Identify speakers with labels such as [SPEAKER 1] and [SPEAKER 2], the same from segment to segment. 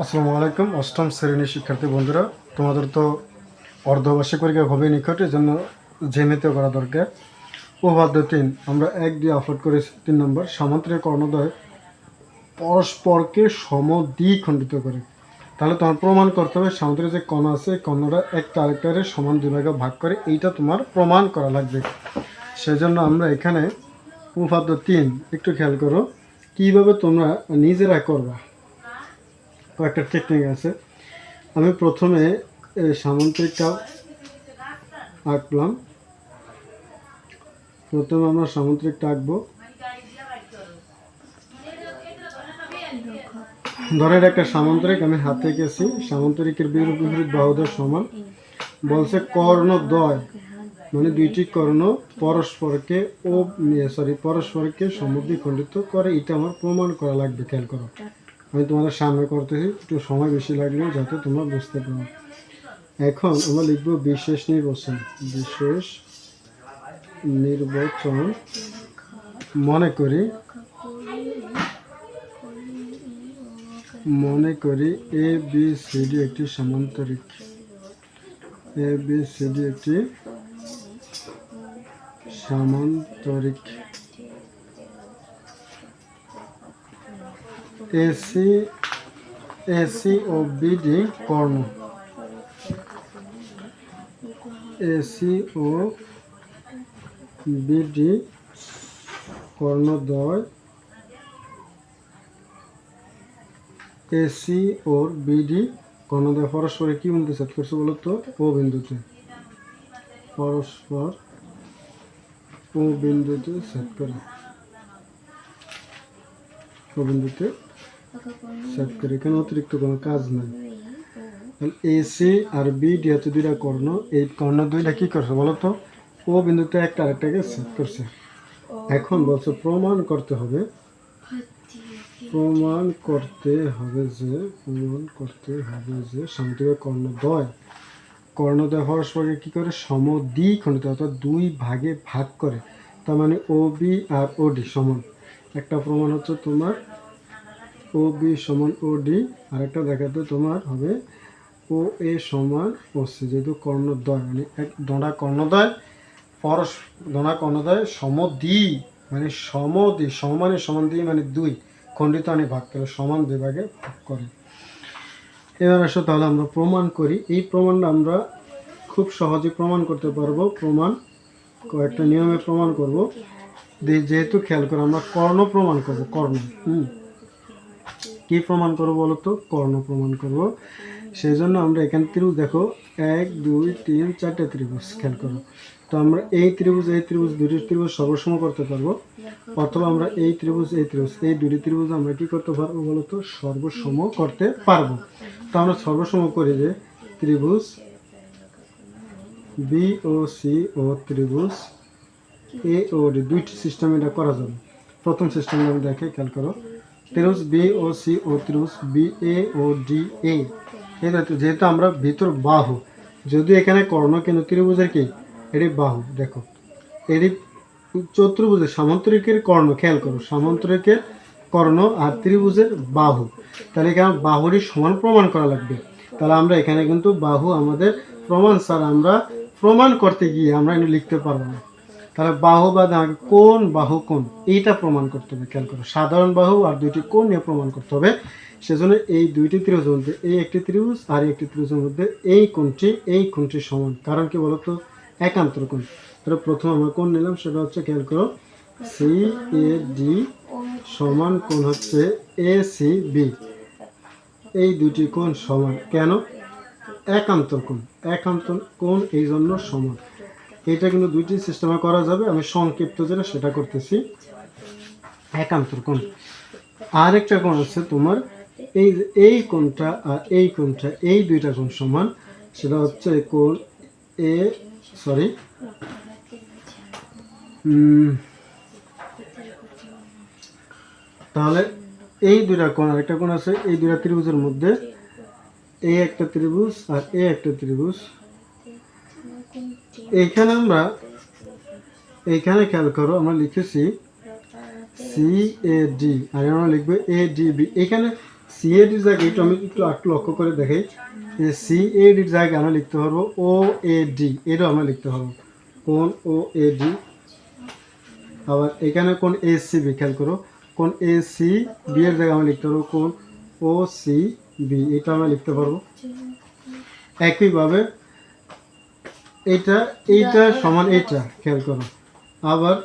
[SPEAKER 1] আসসালামু আলাইকুম, অষ্টম শ্রেণির শিক্ষার্থী বন্ধুরা, তোমাদের তো অর্ধবার্ষিক পরীক্ষা হবে নিকটে জন্য জেনেতে করা দরকার। উপপাদ্য তিন, আমরা এক দিয়ে আপলোড করেছি, তিন নম্বর সামান্তরিক কর্ণদ্বয় পরস্পরকে সম দ্বিখণ্ডিত করে। তাহলে তোমার প্রমাণ করতে হবে সামান্তরিক যে কণ আছে, এই কর্ণটা একটা আরেকটারে সমান দুই ভাগে করে, এইটা তোমার প্রমাণ করা লাগবে। সেজন্য আমরা এখানে উপপাদ্য তিন, একটু খেয়াল করো, কীভাবে তোমরা নিজেরা করবা? কয়েকটা টেকনিক আছে। আমি প্রথমে সামান্তরিকটা আঁকলাম। প্রথমে আমরা সামুদ্রিকটা আঁকবো। ধরেন একটা সামান্তরিক, আমি হাতে গেছি সামান্তরিকের বিপরীত বাহুদের সমান। বলছে কর্ণ কর্ণদ্বয় মানে দুইটি কর্ণ পরস্পরকে ও সরি পরস্পরকে সমুদ্রী খণ্ডিত করে। এটা আমার প্রমাণ করা লাগবে, খেয়াল করো। আমি তোমাদের সামনে করতেছি একটু সময় বেশি লাগলেও যাতে তোমরা বুঝতে পারো। এখন আমরা লিখব বিশেষ নির্বাচন। বিশেষ নির্বাচন মনে করি মনে করি এ বি সি ডি একটি সামান্তরিক। এ বি সি ডি একটি সামান্তরিক। এসি এসি ও বিডি কর্ণ এসি ও বিডি কর্ণদ্বয় এসি ও বিডি কর্ণদ্বয় পরস্পরে কি বিন্দু সেট করছে বলো তো? ও বিন্দুতে। পরস্পর ও বিন্দুতে সেট করে। ও বিন্দুতে করে এখানে অতিরিক্ত কোনো কাজ নাই। এসি আর বিডি হচ্ছে দুইটা কর্ণ, এই কর্ণ দুইটা কি করছে বলো তো? ও বিন্দুতে একটা আরেকটাকে সেট করছে। এখন বলছে প্রমাণ করতে হবে। প্রমাণ করতে হবে যে, প্রমাণ করতে হবে যে সামুদ্রিক কর্ণদ্বয় কর্ণদ্বয় পরস্পরকে কি করে? সম দ্বিখণ্ডিত অর্থাৎ দুই ভাগে ভাগ করে। তার মানে ও বি আর ও ডি সমান। একটা প্রমাণ হচ্ছে তোমার ও বি সমান ও ডি, আরেকটা দেখাতে তোমার হবে। ও এ সমান ও সি, যেহেতু কর্ণদ্বয় মানে এক দোঁড়া কর্ণদ্বয় পরস দোঁড়া কর্ণদ্বয় সমদ্বি মানে সম মানে সমান দ্বি মানে দুই। খণ্ডিত আনি ভাগ করে, সমান বিভাগে ভাগ করে। এবার আসো তাহলে আমরা প্রমাণ করি। এই প্রমাণটা আমরা খুব সহজে প্রমাণ করতে পারব। প্রমাণ, কয়েকটা নিয়মে প্রমাণ করব। যেহেতু খেয়াল করে, আমরা কর্ণ প্রমাণ করব, কর্ণ, হুম। কি প্রমাণ করব বলো তো কর্ণ প্রমাণ করব। সেই জন্য আমরা এখানে ত্রিভুজ দেখো, এক, দুই, তিন, চারটে ত্রিভুজ, খেয়াল করো। তো আমরা এই ত্রিভুজ এই ত্রিভুজ, দুটি ত্রিভুজ সর্বসম করতে পারব। অথবা আমরা এই ত্রিভুজ এই ত্রিভুজ, এই দুটি ত্রিভুজ আমরা কি করতে পারব বলো তো সর্বসম করতে পারব। তো আমরা সর্বসম করি যে ত্রিভুজ বি, ও, সি, ও, ত্রিভুজ এ, ও, ডি, দুইটি সিস্টেম এটা করা যাবে। প্রথম সিস্টেম আমি দেখে খেয়াল করো। ত্রিভুজ বি ও সি ও ত্রিভুজ বি এ ও ডি এ যেহেতু আমরা ভিতর বাহু, যদি এখানে কর্ণ কিন্তু ত্রিভুজের কি? এটি বাহু, দেখো। এটি চতুর্ভুজের সামান্তরিকের কর্ণ, খেয়াল করো, সামান্তরিকের কর্ণ আর ত্রিভুজের বাহু। তাহলে এখানে বাহুরই সমান প্রমাণ করা লাগবে। তাহলে আমরা এখানে কিন্তু বাহু আমাদের প্রমাণ, স্যার, আমরা প্রমাণ করতে গিয়ে আমরা লিখতে পারব না। তাহলে বাহু বা দাগ কোন বাহু কোন? এইটা প্রমাণ করতে হবে, খেয়াল করো। সাধারণ বাহু আর দুইটি কোন নিয়ে প্রমাণ করতে হবে? সেজন্য এই দুইটি ত্রিভুজের মধ্যে, এই একটি ত্রিভুজ আর একটি ত্রিভুজের মধ্যে এই কোনটি এই কোনটি সমান। কারণ কি বলতো? একান্তর কোণ। তাহলে প্রথম আমরা কোন নিলাম, সেটা হচ্ছে, খেয়াল করো সি এ ডি সমান কোণ হচ্ছে এ সি বি এই দুটি কোণ সমান। কেন? একান্তর কোণ। একান্তর কোণ এই জন্য সমান। এটা কিন্তু দুইটি সিস্টেমে করা যাবে। আমি সংক্ষিপ্ত যেটা সেটা করতেছি। একান্তর কোণ। আর একটা কোণ আছে তোমার এই এই কোণটা আর এই কোণটা, এই দুইটা কোণ সমান। সেটা হচ্ছে কোণ এ সরি তাহলে এই দুইটা কোণ, আরেকটা কোণ আছে এই দুইটা ত্রিভুজের মধ্যে। এই একটা ত্রিভুজ আর এই একটা ত্রিভুজ। এইখানে আমরা, এইখানে খেয়াল করো, আমরা লিখেছি সি এ ডি আর আমরা লিখব এ ডি বি এখানে সি এ ডির জায়গায় একটু আমি একটু একটু লক্ষ্য করে দেখাই। যে সি এ ডির জায়গায় আমরা লিখতে পারব ও এ ডি এটাও আমরা লিখতে পারব। কোন ও এ ডি আবার এখানে কোন এ সি বি খেয়াল করো। কোন এ সি বি এর জায়গায় আমরা লিখতে পারব, কোন ও সি বি এটা আমরা লিখতে পারব। একইভাবে এটা এইটা সমান এইটা, খেয়াল করো। আবার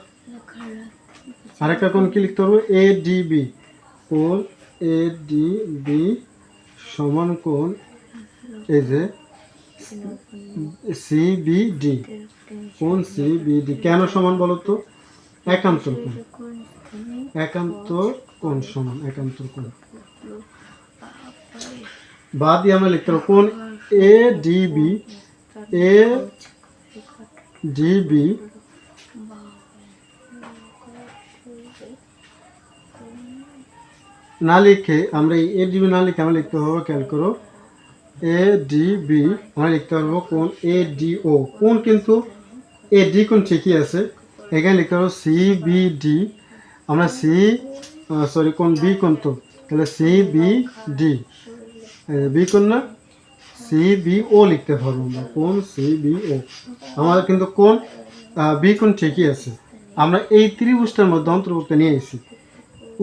[SPEAKER 1] আরেকটা কোন কি লিখতে পারব এ ডি বি কোন এ ডি বি সমান কোন এই যে সি বি ডি কোন সি বি ডি কেন সমান বলো তো? একান্ত কোণ। একান্ত কোণ সমান একান্ত কোণ। বাদ দিয়ে আমরা লিখতে পারব কোন A D B A D B না লিখে আমরা এই এ ডিবি না লিখে আমরা লিখতে পারব খেয়াল করো। এ ডি বি আমরা লিখতে পারব কোন এ ডি ও। কোন কিন্তু এ ডি কোন ঠিকই আছে। এখানে লিখতে পারব সি বি ডি। আমরা সি সরি কোন বি কোন তো? তাহলে সি বি ডি। বি কোন না? সি বি ও লিখতে পারব আমরা কোন সি বি ও আমাদের কিন্তু কোন বি কোন ঠিকই আছে। আমরা এই ত্রিভুজটার মধ্যে অন্তর্ভুক্ত নিয়ে এসেছি।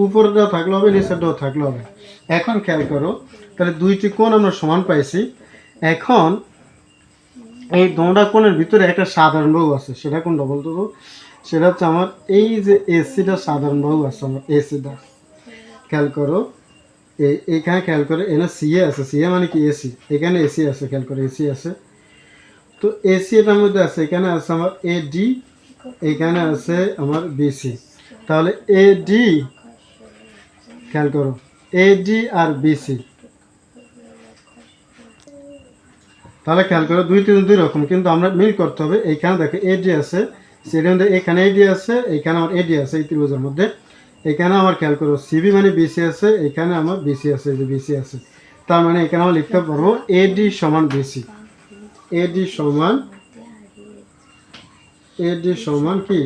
[SPEAKER 1] উপরটাও থাকলে হবে, নিচেরটাও থাকলে হবে। এখন খেয়াল করো, তাহলে দুইটি কোণ আমরা সমান পাইছি। এখন এই দোঁড়া কোণের ভিতরে একটা সাধারণ বাহু আছে। সেটা কোনটা বলতো? সেটা হচ্ছে আমার এই যে এসিটা সাধারণ বাহু আছে, আমার এসিটা খেয়াল করো এখানে খেয়াল করে এখানে সিএ আছে। সিএ মানে কি এসি এখানে এসি আছে, খেয়াল করে এসি আছে। তো এসি এটার মধ্যে আছে, এখানে আছে আমার এ ডি এখানে আছে আমার বিসি তাহলে এ ডি খেয়াল করো এ ডি আর বিসি তাহলে খেয়াল করো, দুই তিন দুই রকম, কিন্তু আমরা মিল করতে হবে। এইখানে দেখো এডি আছে সেটার মধ্যে এখানে এডি আছে এইখানে আমার এডি আছে, এই ত্রিভুজের মধ্যে। এখানে আমার খেয়াল করো সিবি মানে বিসি আছে, এখানে আমার বিসি আছে যে বিসি আছে। তার মানে এখানে আমরা লিখতে পারব এডি সমান বিসি এডি সমান এডি সমান কি?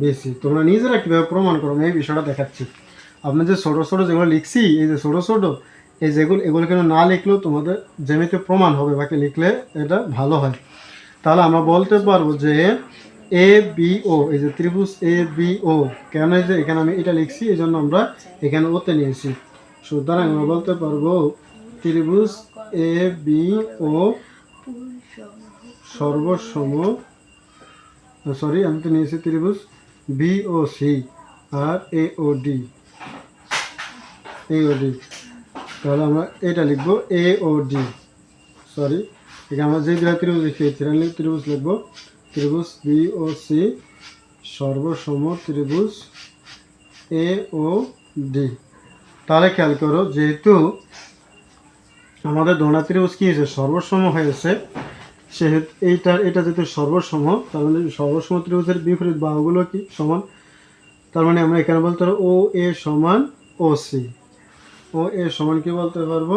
[SPEAKER 1] বিসি তোমরা নিজেরা কীভাবে প্রমাণ করো? আমি এই বিষয়টা দেখাচ্ছি। আপনি যে ছোটো ছোটো যেগুলো লিখছি, এই যে ছোটো ছোটো, এই যেগুলো, এগুলো কেন না লিখলেও তোমাদের জমিতে প্রমাণ হবে, বাকি লিখলে এটা ভালো হয়। তাহলে আমরা বলতে পারব যে এ বি ও এই যে ত্রিভুজ এ বি ও কেন এই যে এখানে আমি এটা লিখছি, এই জন্য আমরা এখানে ওতে নিয়েছি। সুতরাং আমরা বলতে পারব, ত্রিভুজ এ বি ও সর্বসম, সরি, আমি তো নিয়েছি ত্রিভুজ B O C R A O D A O D তাহলে আমরা এটা লিখব এ ও ডি সরি, এখানে আমরা যে ত্রিভুজ লিখেছি ত্রিভুজ লিখব ত্রিভুজ বি ও সি সর্বসম ত্রিভুজ এ ও ডি। তাহলে খেয়াল করো, যেহেতু আমাদের দোনা ত্রিভুজ কি হয়েছে? সর্বসম হয়েছে। সেহেতু এইটার এটা যেহেতু সর্বসম, তার মানে সর্বসম ত্রিভুজের বিপরীত বাহুগুলো কি? সমান। তার মানে আমরা এখানে বলতে পারব ও এ সমান ও সি। ও এ সমান কি বলতে পারব?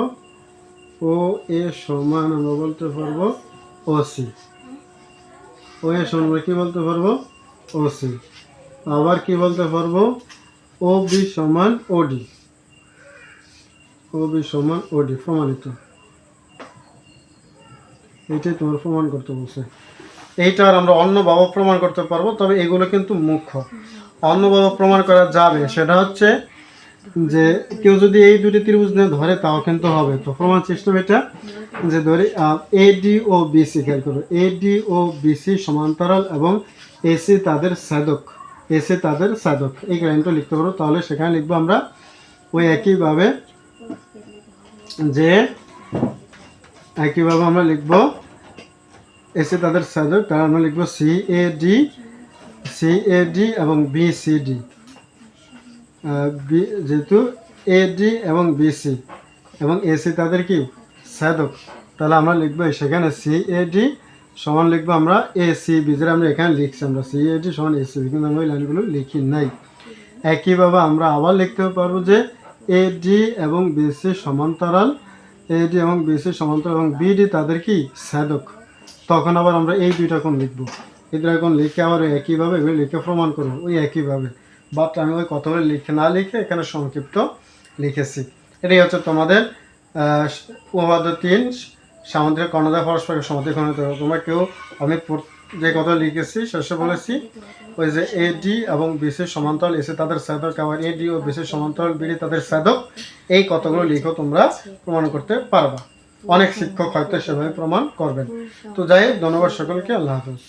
[SPEAKER 1] ও এ সমান আমরা বলতে পারব ও সি। ও এ সমান আমরা কি বলতে পারব? O C. আবার কি বলতে পারব? ও বি সমান ওডি ও বি সমান ওডি প্রমাণিত। এইটাই তোমার প্রমাণ করতে বলছে। এইটা আর আমরা অন্য অন্যভাবে প্রমাণ করতে পারব, তবে এগুলো কিন্তু মুখ্য অন্য অন্যভাবে প্রমাণ করা যাবে, সেটা হচ্ছে যে কেউ যদি এই দুটি ত্রিভুজ নিয়ে ধরে, তাও কিন্তু হবে। তো প্রমাণ সিস্টেম এটা, যে ধরি এডি ও বিসি খেয়াল করো। এডি ও বিসি সমান্তরাল এবং এসি তাদের সাধক এসি তাদের সাধক এই লাইনটা লিখতে পারো, তাহলে সেখানে লিখব আমরা ওই একইভাবে যে একইভাবে আমরা লিখব এসে তাদের সাধক তারা আমরা লিখব C A D C A D এবং বি সি ডি যেহেতু এ ডি এবং বিসি এবং এসি তাদের কি? সাধক। তাহলে আমরা লিখব সেখানে সি এ ডি সমান লিখব আমরা এ সি বি যেটা আমরা এখানে লিখছি আমরা সি এ ডি সমান এ সি বি কিন্তু আমরা ওই লাইনগুলো লিখি নাই। একইভাবে আমরা আবার লিখতে পারব যে এ ডি এবং বিসি সমান্তরাল। এ ডি এবং বিসি সমান্তরাল এবং বিডি তাদের কি? সাধক। তখন আবার আমরা এই দুইটা কোণ লিখব। এই দুটা কোণ লিখে আবার একইভাবে এগুলো লিখে প্রমাণ করব। ওই একইভাবে। বাট আমি ওই কথাগুলো লিখে না লিখে এখানে সংক্ষিপ্ত লিখেছি। এটাই হচ্ছে তোমাদের উপপাদ্য তিন, সামুদ্রিক কর্ণদা পরস্পর ঘনিত তোমরা কেউ, আমি যে কথা লিখেছি, শেষে বলেছি, ওই যে এ ডি এবং বিসি সমান্তরাল এসে তাদের সাধক আবার এ ডি ও বিসি সমান্তরাল বিডি তাদের সাধক এই কথাগুলো লিখো তোমরা প্রমাণ করতে পারবা। অনেক শিক্ষক হয়তো সেভাবে প্রমাণ করবেন। তো যাই ধন্যবাদ সকলকে, আল্লাহ হাফিজ।